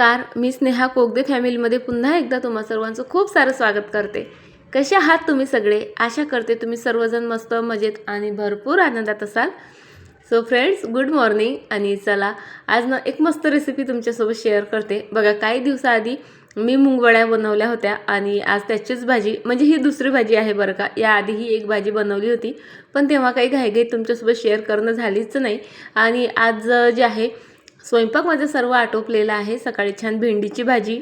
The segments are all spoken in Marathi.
नमस्कार मी स्नेहा कोगदे फॅमिलीमध्ये पुन्हा एकदा तुम्हा सर्वांचं खूप सारं स्वागत करते. कसे आहात तुम्ही सगळे? आशा करते तुम्ही सर्वजण मस्त मजेत आणि भरपूर आनंदात असाल. सो फ्रेंड्स गुड मॉर्निंग आणि चला आज ना एक मस्त रेसिपी तुमच्यासोबत शेअर करते. बघा काही दिवसाआधी मी मुंगवड्या बनवल्या होत्या आणि आज त्याचीच भाजी म्हणजे ही दुसरी भाजी आहे बरं का. याआधी ही एक भाजी बनवली होती पण तेव्हा काही घाईघाई तुमच्यासोबत शेअर करणं झालीच नाही. आणि आज जे आहे स्वयंपाक माझं सर्व आटोपलेला आहे. सकाळी छान भेंडीची भाजी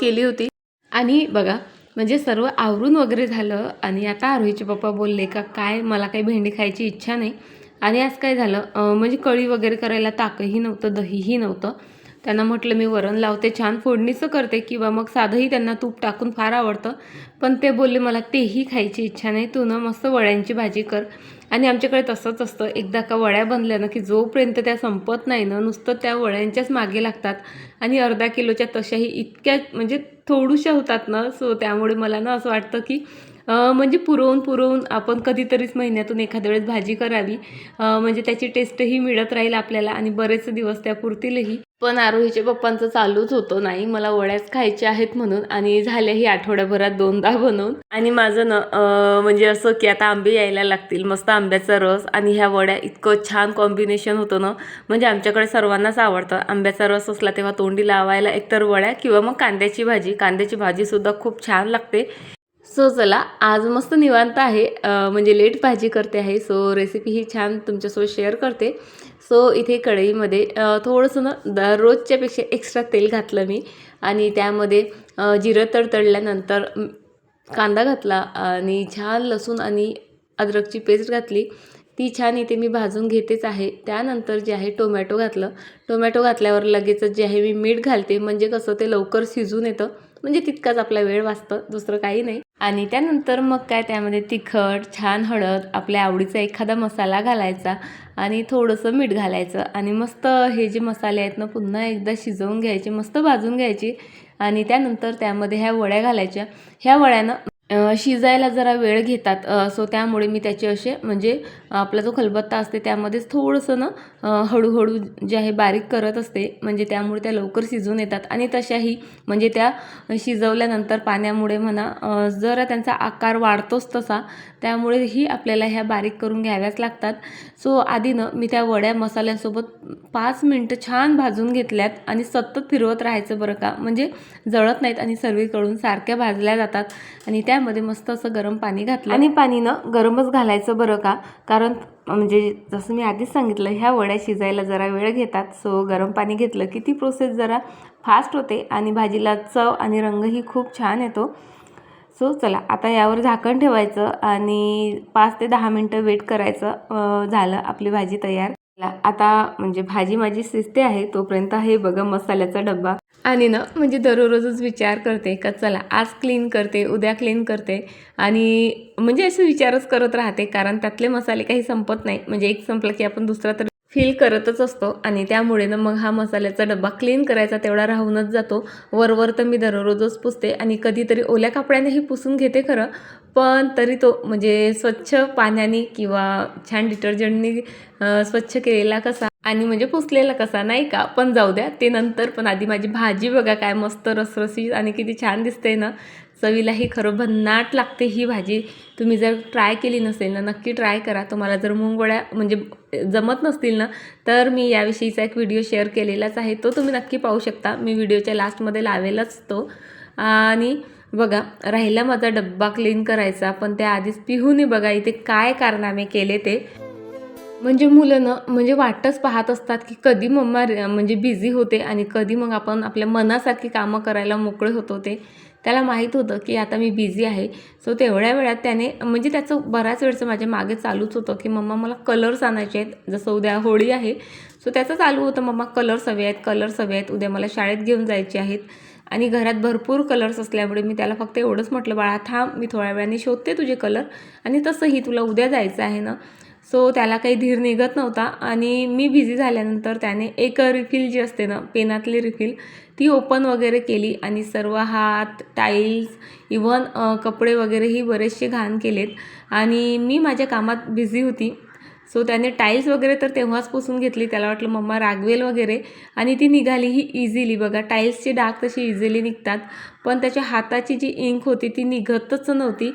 केली होती. आणि बघा म्हणजे सर्व आवरून वगैरे झालं. आणि आता आरोहीचे पप्पा बोलले का काय मला काही भेंडी खायची इच्छा नाही. आणि आज काय झालं म्हणजे कळी वगैरे करायला ताकही नव्हतं दहीही नव्हतं. त्यांना म्हटलं मी वरण लावते छान फोडणीचं करते किंवा मग साधंही त्यांना तूप टाकून फार आवडतं. पण ते बोलले मला तेही खायची इच्छा नाही तू ना मस्त वड्यांची भाजी कर. आणि आमच्याकडे तसंच असतं. एकदा का वड्या बनल्या ना की जोपर्यंत त्या संपत नाही ना नुसतं त्या वड्यांच्याच मागे लागतात. आणि अर्धा किलोच्या तशाही इतक्या म्हणजे थोडूशा होतात ना सो त्यामुळे मला ना असं वाटतं की म्हणजे पुरवून पुरवून आपण कधीतरीच महिन्यातून एखाद्या वेळेस भाजी करावी. म्हणजे त्याची टेस्टही मिळत राहील आपल्याला आणि बरेच दिवस त्या पुरतीलही पण आरोहीच्या पप्पांचं चालूच होतं नाही. मला वड्याच खायच्या आहेत म्हणून आणि झाल्याही आठवड्याभरात दोनदा बनवून. आणि माझं ना म्हणजे असं की आता आंबे यायला लागतील मस्त आंब्याचा रस आणि ह्या वड्या इतकं छान कॉम्बिनेशन होतं ना. म्हणजे आमच्याकडे सर्वांनाच आवडतं. आंब्याचा रस असला तेव्हा तोंडी लावायला एकतर वड्या किंवा मग कांद्याची भाजी. कांद्याची भाजीसुद्धा खूप छान लागते. सो चला आज मस्त निवांत आहे. म्हणजे लेट भाजी करते आहे सो रेसिपी ही छान तुमच्यासोबत शेअर करते. सो इथे कढईमध्ये थोडंसं ना दररोजच्यापेक्षा रोजच्यापेक्षा एक्स्ट्रा तेल घातलं मी. आणि त्यामध्ये जिरं तडतडल्यानंतर कांदा घातला आणि छान लसूण आणि अद्रकची पेस्ट घातली. ती छान इथे मी भाजून घेतेच आहे. त्यानंतर जे आहे टोमॅटो घातलं. टोमॅटो घातल्यावर लगेचच जे आहे मी मीठ घालते. म्हणजे कसं ते लवकर शिजून येतं. म्हणजे तितकाच आपला वेळ वाचतं. दुसरं काही नाही. आणि त्यानंतर मग काय त्यामध्ये तिखट छान हळद आपल्या आवडीचा एखादा मसाला घालायचा आणि थोडंसं मीठ घालायचं आणि मस्त हे जे मसाले आहेत ना पुन्हा एकदा शिजवून घ्यायचे मस्त भाजून घ्यायचे आणि त्यानंतर त्यामध्ये ह्या वड्या घालायच्या. ह्या वड्यानं शिजायला जरा वेळ घेतात. सो त्यामुळे मी त्याचे असे म्हणजे आपला जो खलबत्ता असते त्यामध्येच थोडंसं ना हळूहळू जे आहे बारीक करत असते. म्हणजे त्यामुळे त्या लवकर शिजून येतात. आणि तशाही म्हणजे त्या शिजवल्यानंतर पाण्यामुळे म्हणा जरा त्यांचा आकार वाढतोच तसा. त्यामुळेही आपल्याला ह्या बारीक करून घ्याव्याच लागतात. सो आधीनं मी त्या वड्या मसाल्यासोबत पाच मिनटं छान भाजून घेतल्यात आणि सतत फिरवत राहायचं बरं का. म्हणजे जळत नाहीत आणि सर्वीकडून सारख्या भाजल्या जातात. आणि त्या त्यामध्ये मस्त असं गरम पाणी घातलं. आणि पाणी ना गरमच घालायचं बरं का? कारण म्हणजे जसं मी आधीच सांगितलं ह्या वड्या शिजायला जरा वेळ घेतात. सो गरम पाणी घेतलं की ती प्रोसेस जरा फास्ट होते आणि भाजीला चव आणि रंगही खूप छान येतो. सो चला आता यावर झाकण ठेवायचं आणि पाच ते दहा मिनटं वेट करायचं. झालं आपली भाजी तयार. आता म्हणजे भाजी माझी शिजते आहे तोपर्यंत हे बघा मसाल्याचा डब्बा. आणि ना म्हणजे दररोजच विचार करते का चला आज क्लीन करते उद्या क्लीन करते. आणि म्हणजे असे विचारच करत राहते कारण त्यातले मसाले काही संपत नाही. म्हणजे एक संपला की आपण दुसरा तर फील करतच असतो. आणि त्यामुळे ना मग हा मसाल्याचा डबा क्लीन करायचा तेवढा राहूनच जातो. वरवर तर मी दररोजच पुसते. आणि कधीतरी ओल्या कपड्यानेही पुसून घेते खरं. पण तरी तो म्हणजे स्वच्छ पाण्याने किंवा छान डिटर्जंटनी स्वच्छ केलेला कसा आणि म्हणजे पुसलेला कसा नाही का? पण जाऊ द्या ते नंतर पण आधी माझी भाजी बघा काय मस्त रसरशीत आणि किती छान दिसते ना. चवीलाही खरं भन्नाट लागते ही भाजी. तुम्ही जर ट्राय केली नसेल ना नक्की ट्राय करा. तुम्हाला जर मुंगोळ्या म्हणजे जमत नसतील ना तर मी याविषयीचा एक व्हिडिओ शेअर केलेलाच आहे. तो तुम्ही नक्की पाहू शकता. मी व्हिडिओच्या लास्टमध्ये लावेलच तो. आणि बघा राहिला माझा डब्बा क्लीन करायचा पण त्या आधीच पिहूने बघा इथे काय कारनामे केले ते. म्हणजे मुलं ना म्हणजे वाटच पाहत असतात की कधी मम्मा म्हणजे बिझी होते आणि कधी मग आपण आपल्या मनासारखी कामं करायला मोकळे होतो ते त्याला माहीत होतं की आता मी बिझी आहे. सो तेवढ्या वेळात त्याने म्हणजे त्याचं बऱ्याच वेळचं माझ्या मागे चालूच होतं की मम्मा मला कलर्स आणायचे आहेत. जसं उद्या होळी आहे. सो त्याचं चालू होतं मम्मा कलर्स हवे आहेत कलर्स हवे आहेत. उद्या मला शाळेत घेऊन जायचे आहेत. आणि घरात भरपूर कलर्स असल्यामुळे मी त्याला फक्त एवढंच म्हटलं बाळा थांब मी थोड्या वेळाने शोधते तुझे कलर आणि तसंही तुला उद्या जायचं आहे ना. सो त्याला काही धीर निघत नव्हता आणि मी बिझी झाल्यानंतर त्याने एक रिफिल जी असते ना पेनातली रिफिल ती ओपन वगैरे केली आणि सर्व हात टाईल्स इवन कपडे वगैरेही बरेचसे घाण केलेत. आणि मी माझ्या कामात बिझी होती. सो त्याने टाईल्स वगैरे तर तेव्हाच पुसून घेतली. त्याला वाटलं मम्मा रागवेल वगैरे. आणि ती निघाली ही इझिली बघा टाईल्सची डाग तशी इझिली निघतात. पण त्याच्या हाताची जी इंक होती ती निघतच नव्हती.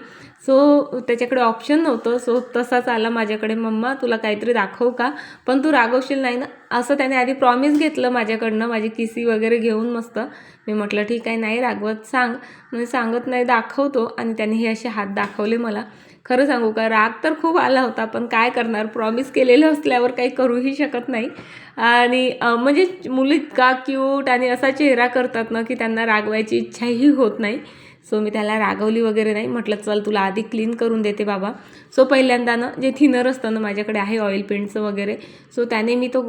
सो त्याच्याकडे ऑप्शन नव्हतं. सो तसाच आला माझ्याकडे. मम्मा तुला काहीतरी दाखवू का? पण तू रागवशील नाही ना? असं त्याने आधी प्रॉमिस घेतलं माझ्याकडनं माझी किसी वगैरे घेऊन मस्त. मी म्हटलं ठीक आहे नाही रागवत सांग. म्हणजे सांगत नाही दाखवतो आणि त्याने हे असे हात दाखवले मला. खरं सांगू का राग तर खूप आला होता पण काय करणार? प्रॉमिस केलेलं असल्यावर काही करूही शकत नाही. आणि म्हणजे मुलं इतका क्यूट आणि असा चेहरा करतात ना की त्यांना रागवायची इच्छाही होत नाही. सो मी त्याला रागवली वगैरे नाही. म्हटलं चल तुला आधी क्लीन करून देते बाबा. सो पहिल्यांदा ना जे थिनर असतं ना माझ्याकडे आहे ऑइल पेंटचं वगैरे. सो त्याने मी तो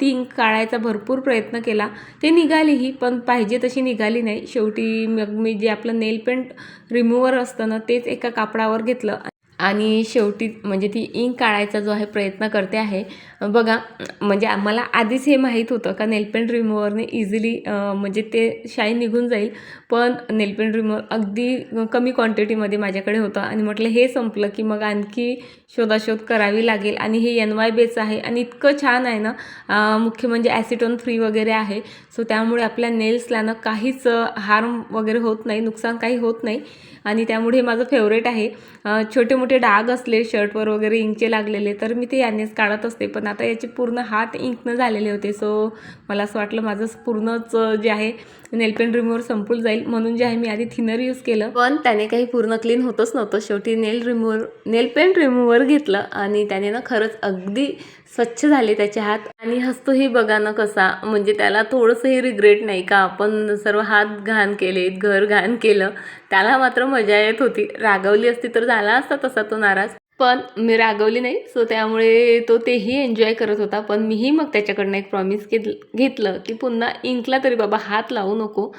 ती इंक काढायचा भरपूर प्रयत्न केला. ते निघालीही पण पाहिजे तशी निघाली नाही. शेवटी मग मी जे आपलं नेल पेंट रिमूव्हर असतं ना तेच एका कापडावर घेतलं. आणि शेवटी म्हणजे ती इंक काढायचा जो आहे प्रयत्न करते आहे. बघा म्हणजे आम्हाला आधीच हे माहीत होतं का नेलपेंट रिमूव्हरने इझिली म्हणजे ते शाईन निघून जाईल. पण नेलपेंट रिमूव्हर अगदी कमी क्वांटिटीमध्ये माझ्याकडे होतं आणि म्हटलं हे संपलं की मग आणखी शोधाशोध करावी लागेल. आणि हे एन वाय बेचं आहे आणि इतकं छान आहे ना मुख्य म्हणजे ॲसिटोन फ्री वगैरे आहे. सो त्यामुळे आपल्या नेल्सला ना काहीच हार्म वगैरे होत नाही नुकसान काही होत नाही. आणि त्यामुळे हे माझं फेवरेट आहे. छोटे मोठे डाग असले शर्टवर वगैरे इंकचे लागलेले तर मी ते यानेच काढत असते. पण आता याचे पूर्ण हात इंकनं झालेले होते. सो मला असं वाटलं माझं पूर्णच जे आहे नेलपेंट रिमूव्हर संपून जाईल. म्हणून जे आहे मी आधी थिनर यूज केलं. पण त्याने काही पूर्ण क्लीन होतच नव्हतं. शेवटी nail remover nail paint remover घेतलं आणि त्याने ना खरंच अगदी स्वच्छ झाले त्याचे हात. आणि हसतोही बघा ना कसा म्हणजे त्याला थोडंसंही रिग्रेट नाही का? आपण सर्व हात घाण केले घर घाण केलं. त्याला मात्र मजा येत होती. रागवली असती तर झाला असता तसा. तो नाराज. पण मी रागवली नाही सो त्यामुळे तो तेही एन्जॉय करत होता. पण मीही मग त्याच्याकडनं एक प्रॉमिस घेतलं की पुन्हा इंकला तरी बाबा हात लावू नको.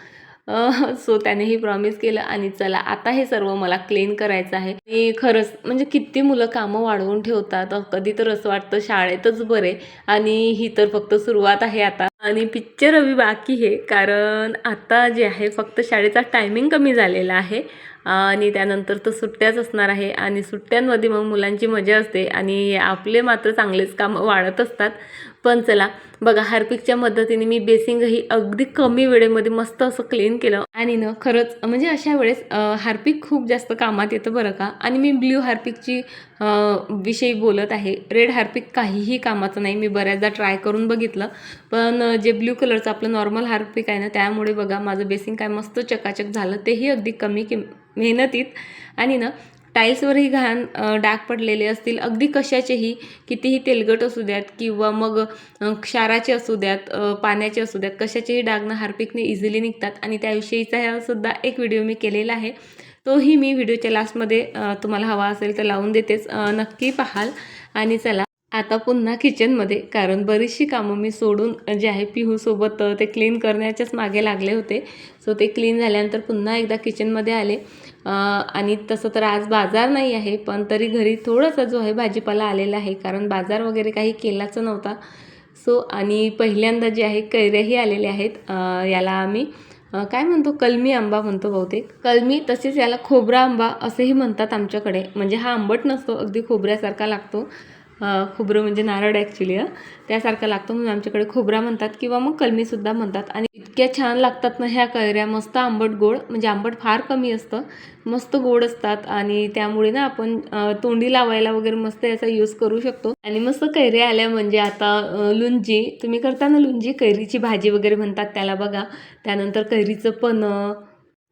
सो त्यानेही प्रॉमिस केलं आणि चला आता हे सर्व मला क्लीन करायचं आहे. मी खरंच म्हणजे किती मुलं कामं वाढवून ठेवतात. कधी तर असं वाटतं शाळेतच बरे आणि ही तर फक्त सुरुवात आहे आता. आणि पिक्चर हवी बाकी आहे कारण आता जे आहे फक्त शाळेचा टायमिंग कमी झालेला आहे. आणि त्यानंतर तर सुट्ट्याच असणार आहे. आणि सुट्ट्यांमध्ये मग मुलांची मजा असते आणि आपले मात्र चांगलेच कामं वाढत असतात. पण चला बघा हार्पिकच्या मदतीने मी बेसिंगही अगदी कमी वेळेमध्ये मस्त असं क्लीन केलं. आणि ना खरंच म्हणजे अशा वेळेस हार्पिक खूप जास्त कामात येतं बरं का? आणि मी ब्ल्यू हार्पिकची विषयी बोलत आहे. रेड हार्पिक काहीही कामाचं नाही. मी बऱ्याचदा ट्राय करून बघितलं. पण जे ब्ल्यू कलरचं आपलं नॉर्मल हार्पिक आहे ना त्यामुळे बघा माझं बेसिंग काय मस्त चकाचक झालं. तेही अगदी कमी किम मेहनतीत. आणि ना टाईल्सवरही घाण डाग पडलेले असतील. अगदी कशाचेही कितीही तेलकट असू द्यात किंवा मग क्षाराचे असू द्यात पाण्याचे असू द्यात कशाचेही डाग ना हार्पिकने इझिली निघतात. आणि त्याविषयीचा सुद्धा एक व्हिडिओ मी केलेला आहे. तोही मी व्हिडिओच्या लास्टमध्ये तुम्हाला हवा असेल तर लावून देतेच. नक्की पाहाल. आणि चला आता पुन्हा किचनमध्ये कारण बरीचशी कामं मी सोडून जे आहे पिहूसोबत ते क्लीन करण्याच्याच मागे लागले होते. सो ते क्लीन झाल्यानंतर पुन्हा एकदा किचनमध्ये आले. आणि तसं तर आज बाजार नाही आहे पण तरी घरी थोडासा जो आहे भाजीपाला आलेला आहे कारण बाजार वगैरे काही केलाच नव्हता. सो आणि पहिल्यांदा जे आहे कैऱ्याही आलेल्या आहेत याला आम्ही काय म्हणतो? कलमी आंबा म्हणतो बहुतेक. कलमी तसेच याला खोबरा आंबा असेही म्हणतात आमच्याकडे. म्हणजे हा आंबट नसतो अगदी खोबऱ्यासारखा लागतो. खोबरं म्हणजे नारळ ॲक्च्युली त्यासारखा लागतो. म्हणून आमच्याकडे खोबरा म्हणतात किंवा मग कलमीसुद्धा म्हणतात. आणि इतक्या छान लागतात ना ह्या कैऱ्या. मस्त आंबट गोड म्हणजे आंबट फार कमी असतं. मस्त गोड असतात. आणि त्यामुळे ना आपण तोंडी लावायला वगैरे मस्त याचा यूज करू शकतो. आणि मस्त कैऱ्या आल्या म्हणजे आता लुंजी. तुम्ही करता ना लुंजी? कैरीची भाजी वगैरे म्हणतात त्याला बघा. त्यानंतर कैरीचं पन्ह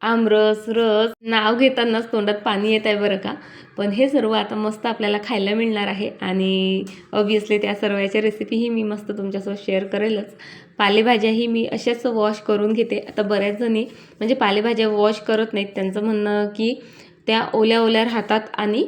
आमरस रस नाव घेतानाच तोंडात पाणी येत आहे बरं का? पण हे सर्व आता मस्त आपल्याला खायला मिळणार आहे आणि ऑब्वियसली त्या सर्वाच्या रेसिपीही मी मस्त तुमच्यासोबत शेअर करेलच. पालेभाज्याही मी अशाच वॉश करून घेते. आता बऱ्याच जणी म्हणजे पालेभाज्या वॉश करत नाहीत. त्यांचं म्हणणं की त्या ओल्या ओल्या राहतात आणि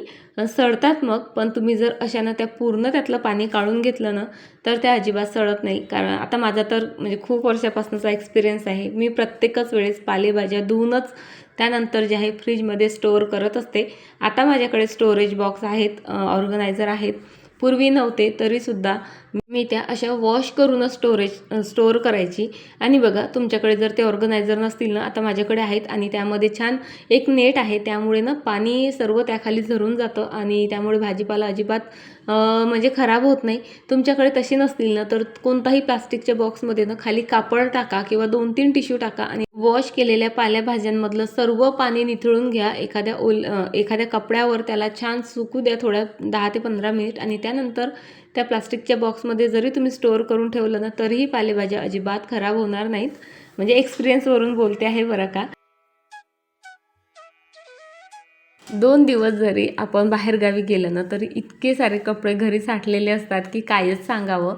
सडतात मग. पण तुम्ही जर अशानं त्या पूर्ण त्यातलं पाणी काढून घेतलं ना तर त्या अजिबात सडत नाही. कारण आता माझा तर म्हणजे खूप वर्षापासूनचा एक्सपिरियन्स आहे. मी प्रत्येकच वेळेस पालेभाज्या धुवूनच त्यानंतर जे आहे फ्रीजमध्ये स्टोअर करत असते. आता माझ्याकडे स्टोरेज बॉक्स आहेत ऑर्गनायझर आहेत. पूर्वी नव्हते तरीसुद्धा मी त्या अशा वॉश करूनच स्टोरेज स्टोअर करायची. आणि बघा तुमच्याकडे जर ते ऑर्गनायझर नसतील ना आता माझ्याकडे आहेत आणि त्यामध्ये छान एक नेट आहे. त्यामुळे ना पाणी सर्व त्याखाली झरून जातं आणि त्यामुळे भाजीपाला अजिबात म्हणजे खराब होत नाही. तुमच्याकडे तशी नसतील ना तर कोणताही प्लास्टिकच्या बॉक्समध्ये ना खाली कापड टाका किंवा दोन तीन टिश्यू टाका आणि वॉश केलेल्या पालेभाज्यांमधलं सर्व पाणी निथळून घ्या. एखाद्या ओल एखाद्या कपड्यावर त्याला छान सुकू द्या थोड्या दहा ते पंधरा मिनिट आणि त्यानंतर त्या प्लास्टिकच्या बॉक्समध्ये जरी तुम्ही स्टोअर करून ठेवलं ना तरीही पालेभाज्या अजिबात खराब होणार नाहीत. म्हणजे एक्सपिरियन्सवरून बोलते आहे बरं का. दोन दिवस जरी आपण बाहेरगावी गेलं ना तरी इतके सारे कपडे घरी साठलेले असतात की कायच सांगावं.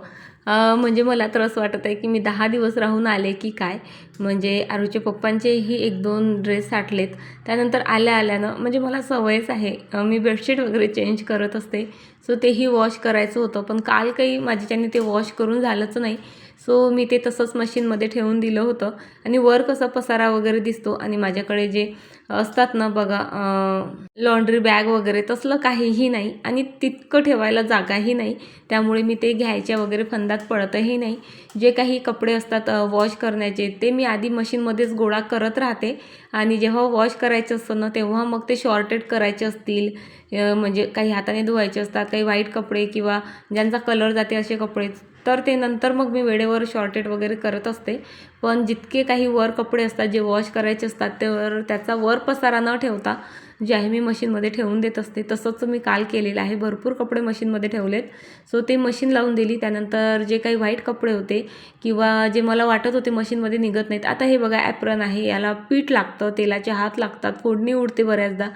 म्हणजे मला तर असं वाटत आहे की मी दहा दिवस राहून आले की काय? म्हणजे आरूच्या पप्पांचेही एक दोन ड्रेस साठलेत. त्यानंतर आल्या आल्यानं म्हणजे मला सवयच आहे. मी बेडशीट वगैरे चेंज करत असते. सो तेही वॉश करायचं होतं. पण काल काही माझ्याच्याने ते वॉश करून झालंच नाही. सो मी ते तसंच मशीनमध्ये ठेवून दिलं होतं. आणि वर कसा पसारा वगैरे दिसतो आणि माझ्याकडे जे असतात ना बघा लॉन्ड्री बॅग वगैरे तसलं काहीही नाही. आणि तितकं ठेवायला जागाही नाही. त्यामुळे मी ते घ्यायच्या वगैरे फंदात पडतही नाही. जे काही कपडे असतात वॉश करण्याचे ते मी आधी मशीनमध्येच गोळा करत राहते. आणि जेव्हा वॉश करायचं असतं ना तेव्हा मग ते शॉर्टेड करायचे असतील. म्हणजे काही हाताने धुवायचे असतात काही वाईट कपडे किंवा ज्यांचा कलर जाते असे कपडे तर ते नंतर मग मी वेळेवर शॉर्टेड वगैरे करत असते. पण जितके काही वर कपडे असतात जे वॉश करायचे असतात तर त्याचा वर पसारा न ठेवता जे आहे मी मशीनमध्ये ठेवून देत असते. तसंच मी काल केलेलं आहे. भरपूर कपडे मशीनमध्ये ठेवलेत. सो ते मशीन लावून दिली. त्यानंतर जे काही व्हाईट कपडे होते किंवा जे मला वाटत होते मशीनमध्ये निघत नाहीत. आता हे बघा ॲप्रन आहे. याला पीठ लागतं. तेलाचे हात लागतात. फोडणी उडते बऱ्याचदा.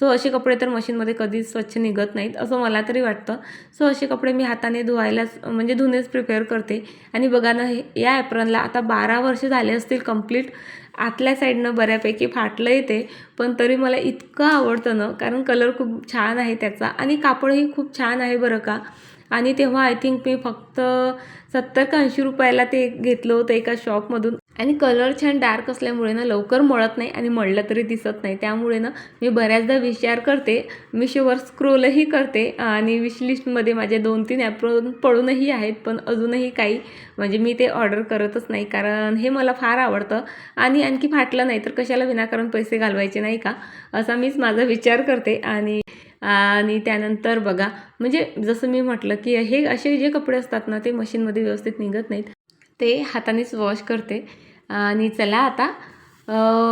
सो असे कपडे तर मशीनमध्ये कधीच स्वच्छ निघत नाहीत असं मला तरी वाटतं. सो असे कपडे मी हाताने धुवायलाच म्हणजे धुणेच प्रिपेअर करते. आणि बघा ना हे या ॲप्रनला आता बारा वर्ष झाले असतील कंप्लीट आतल्या साईडनं बऱ्यापैकी फाटलं येते पण तरी मला इतकं आवडतं ना कारण कलर खूप छान आहे त्याचा आणि कापडही खूप छान आहे बरं का. आणि तेव्हा आय थिंक मी फक्त सत्तर का ऐंशी रुपयाला ते घेतलं होतं एका शॉपमधून आणि कलर छान डार्क असल्यामुळे ना लवकर मळत नाही आणि मळलं तरी दिसत नाही. त्यामुळे ना मी बऱ्याचदा विचार करते मिशोवर स्क्रोलही करते आणि विशलिस्टमध्ये माझे दोन तीन ॲप पडूनही आहेत पण अजूनही काही म्हणजे मी ते ऑर्डर करतच नाही कारण हे मला फार आवडतं. आणि आणखी फाटलं नाही तर कशाला विनाकारण पैसे घालवायचे नाही का? असा मीच माझा विचार करते आणि आणि त्यानंतर बघा म्हणजे जसं मी म्हटलं की हे असे जे कपडे असतात ना ते मशीनमध्ये व्यवस्थित निघत नाहीत. ते हातानेच वॉश करते. आणि चला आता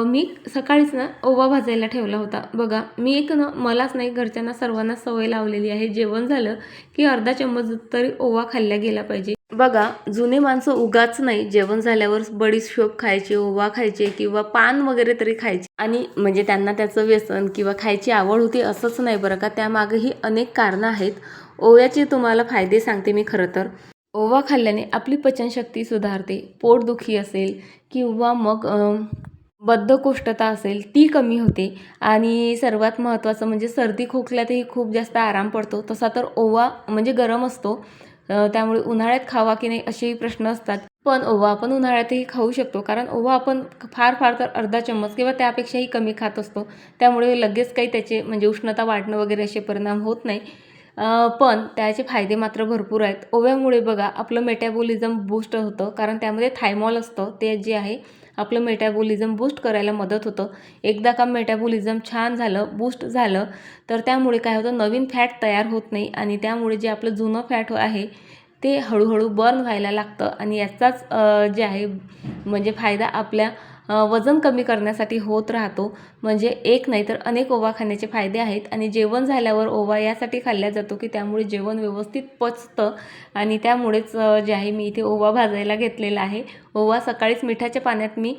मी सकाळीच ना ओवा भाजायला ठेवला होता. बघा मी एक ना मलाच नाही घरच्यांना सर्वांना सवय लावलेली आहे. जेवण झालं की अर्धा चम्मच तरी ओवा खाल्ला गेला पाहिजे. बघा जुने माणसं उगाच नाही जेवण झाल्यावर बडीशोप खायचे ओवा खायचे किंवा पान वगैरे तरी खायचे. आणि म्हणजे त्यांना त्याचं व्यसन किंवा खायची आवड होती असंच नाही बरं का? त्यामागेही अनेक कारणं आहेत. ओव्याचे तुम्हाला फायदे सांगते मी खरं तर. ओवा खाल्ल्याने आपली पचनशक्ती सुधारते पोटदुखी असेल किंवा मग बद्धकोष्ठता असेल ती कमी होते. आणि सर्वात महत्त्वाचं म्हणजे सर्दी खोकल्यातही खूप जास्त आराम पडतो. तसा तर ओवा म्हणजे गरम असतो. त्यामुळे उन्हाळ्यात खावा की नाही असेही प्रश्न असतात. पण ओवा आपण उन्हाळ्यातही खाऊ शकतो. कारण ओवा आपण फार फार तर अर्धा चम्मच किंवा त्यापेक्षाही कमी खात असतो. त्यामुळे लगेच काही त्याचे म्हणजे उष्णता वाढणं वगैरे असे परिणाम होत नाही. पण त्याचे फायदे मात्र भरपूर आहेत. ओव्यामुळे बघा आपलं मेटॅबॉलिझम बूस्ट होतं. कारण त्यामध्ये थायमॉल असतं. ते जे आहे आपलं मेटॅबॉलिझम बूस्ट करायला मदत होतं. एकदा का मेटॅबॉलिझम छान झालं बूस्ट झालं तर त्यामुळे काय होतं नवीन फॅट तयार होत नाही. आणि त्यामुळे जे आपलं जुनं फॅट आहे ते हळूहळू बर्न व्हायला लागतं. आणि याचाच जे आहे म्हणजे फायदा आपल्या वजन कमी करण्यासाठी होत राहतो. म्हणजे एक नाही तर अनेक ओवा खाण्याचे फायदे आहेत आणि जेवण झाल्यावर ओवा यासाठी खाल्ला जातो की त्यामुळे जेवण व्यवस्थित पचतं आणि त्यामुळेच जे आहे मी इथे ओवा भाजायला घेतलेला आहे. ओवा सकाळीच मिठाच्या पाण्यात मी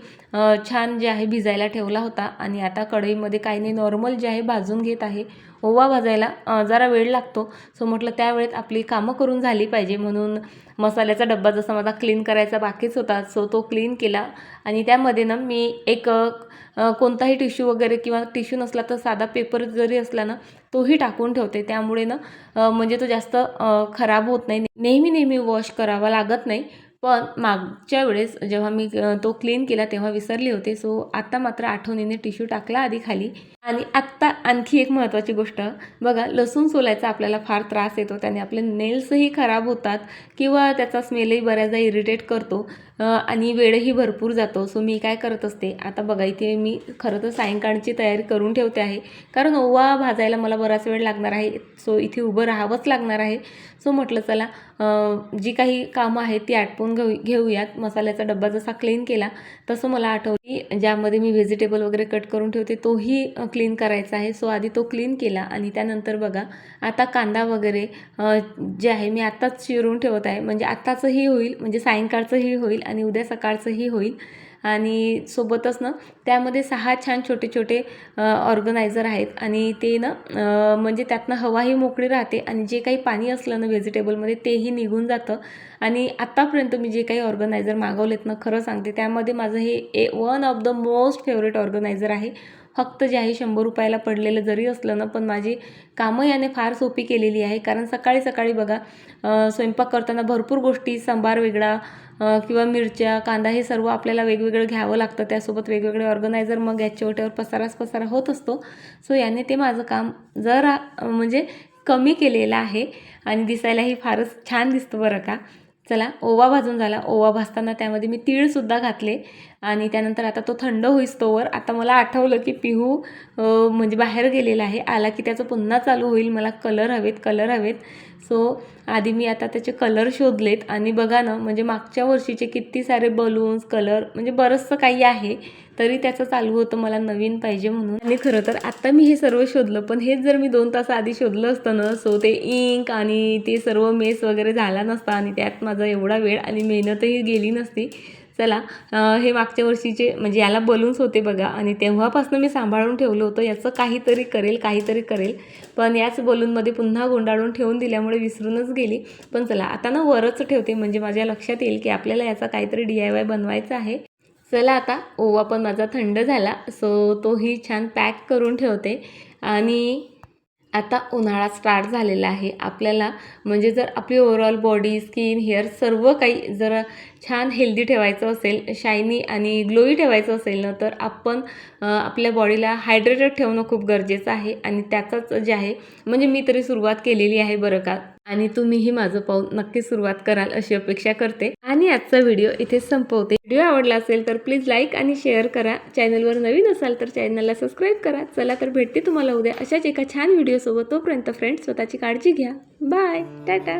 छान जे आहे भिजायला ठेवला होता आणि आता कढईमध्ये काही नाही नॉर्मल जे आहे भाजून घेत आहे. ओवा भाजायला जरा वेळ लागतो. सो म्हटलं त्यावेळेत आपली कामं करून झाली पाहिजे. म्हणून मसाल्याचा डब्बा जसा माझा क्लीन करायचा बाकीच होता सो तो क्लीन केला. आणि त्यामध्ये ना मी एक कोणताही टिश्यू वगैरे किंवा टिश्यू नसला तर साधा पेपर जरी असला ना तोही टाकून ठेवते. त्यामुळे ना म्हणजे तो जास्त खराब होत नाही. नेहमी नेहमी वॉश करावा लागत नाही. पण मागच्या वेळेस जेव्हा मी तो क्लीन केला तेव्हा विसरले होते. सो आत्ता मात्र आठवणीने टिश्यू टाकला आधी खाली. आणि आत्ता आणखी एक महत्त्वाची गोष्ट. बघा लसूण सोलायचा आपल्याला फार त्रास येतो. त्याने आपले नेल्सही खराब होतात किंवा त्याचा स्मेलही बऱ्याचदा इरिटेट करतो. आणि वेळही भरपूर जातो. सो मी काय करत असते आता बघा इथे मी खरं तर सायंकाळची तयारी करून ठेवते आहे. कारण ओवा भाजायला मला बराच वेळ लागणार आहे. सो इथे उभं राहावंच लागणार आहे. सो म्हटलं चला जी काही कामं आहेत ती आटपून घेऊ घेऊयात. मसाल्याचा डब्बा जसा क्लीन केला तसं मला आठवली की ज्यामध्ये मी व्हेजिटेबल वगैरे कट करून ठेवते तोही क्लीन करायचा आहे. सो आधी तो क्लीन केला आणि त्यानंतर बघा आता कांदा वगैरे जे आहे मी आत्ताच चिरून ठेवत आहे. म्हणजे आत्ताचंही होईल म्हणजे सायंकाळचंही होईल आणि उद्या सकाळचंही होईल. आणि सोबतच ना त्यामध्ये सहा छान छोटे छोटे ऑर्गनायझर आहेत. आणि ते ना म्हणजे त्यातनं हवाही मोकळी राहते आणि जे काही पाणी असलं ना व्हेजिटेबलमध्ये तेही निघून जातं. आणि आत्तापर्यंत मी जे काही ऑर्गनायझर मागवलेत ना खरं सांगते त्यामध्ये माझं हे a one of the most favourite organiser आहे. फक्त जे आहे शंभर रुपयाला पडलेलं जरी असलं ना पण माझी कामं याने फार सोपी केलेली आहे. कारण सकाळी सकाळी बघा स्वयंपाक करताना भरपूर गोष्टी सांबार वेगळा किंवा मिरच्या कांदा हे सर्व आपल्याला वेगवेगळं घ्यावं लागतं. त्यासोबत वेगवेगळे ऑर्गनायझर मग याच्या ओट्यावर पसाराच पसारा होत असतो. सो याने ते माझं काम जरा म्हणजे कमी केलेलं आहे आणि दिसायलाही फारच छान दिसतं बरं का. चला ओवा भाजून झाला. ओवा भाजताना त्यामध्ये मी तीळसुद्धा घातले. आणि त्यानंतर आता तो थंड होईस तोवर. आता मला आठवलं की पिहू म्हणजे बाहेर गेलेला आहे. आला की त्याचं पुन्हा चालू होईल. मला कलर हवेत कलर हवेत. सो आधी मी आता त्याचे कलर शोधलेत. आणि बघा ना म्हणजे मागच्या वर्षीचे किती सारे बलून्स कलर म्हणजे बरंचसं काही आहे. तरी त्याचं चालू होतं मला नवीन पाहिजे म्हणून. आणि खरं तर आत्ता मी हे सर्व शोधलं पण हेच जर मी दोन तास आधी शोधलं असतं ना सो ते इंक आणि ते सर्व मेस वगैरे झाला नसता आणि त्यात माझा एवढा वेळ आणि मेहनतही गेली नसती. चला हे मागच्या वर्षीचे म्हणजे याला बलून्स होते बघा आणि तेव्हापासून मी सांभाळून ठेवलं होतं याचं काहीतरी करेल काहीतरी करेल. पण याच बलूनमध्ये पुन्हा गुंडाळून ठेवून दिल्यामुळे विसरूनच गेली. पण चला आता ना वरच ठेवते म्हणजे माझ्या लक्षात येईल की आपल्याला याचा काहीतरी डी आय वाय बनवायचा आहे. चला आता ओवा पण माझा थंड झाला सो तोही छान पॅक करून ठेवते. आणि आता उन्हाळा स्टार्ट झालेला आहे. आपल्याला म्हणजे जर आपली ओवरऑल बॉडी स्किन हेअर सर्व काही जर छान हेल्दी ठेवायचं असेल शायनी आणि ग्लोई ठेवायचं असेल ना तर आपण आपल्या बॉडीला हायड्रेटेड ठेवणं खूप गरजेचं आहे. आणि त्याचंच जे आहे म्हणजे मी तरी सुरुवात केलेली आहे बरं का. आणि तुम्हीही माझं पाहून नक्की सुरुवात कराल अशी अपेक्षा करते. आणि आजचा व्हिडिओ इथे संपवते. व्हिडिओ आवडला असेल तर प्लीज लाईक आणि शेअर करा. चॅनलवर नवीन असाल तर चॅनलला सबस्क्राईब करा. चला तर भेटते तुम्हाला उद्या अशाच एका छान व्हिडिओसोबत. तोपर्यंत फ्रेंड्स स्वतःची काळजी घ्या. बाय टाटा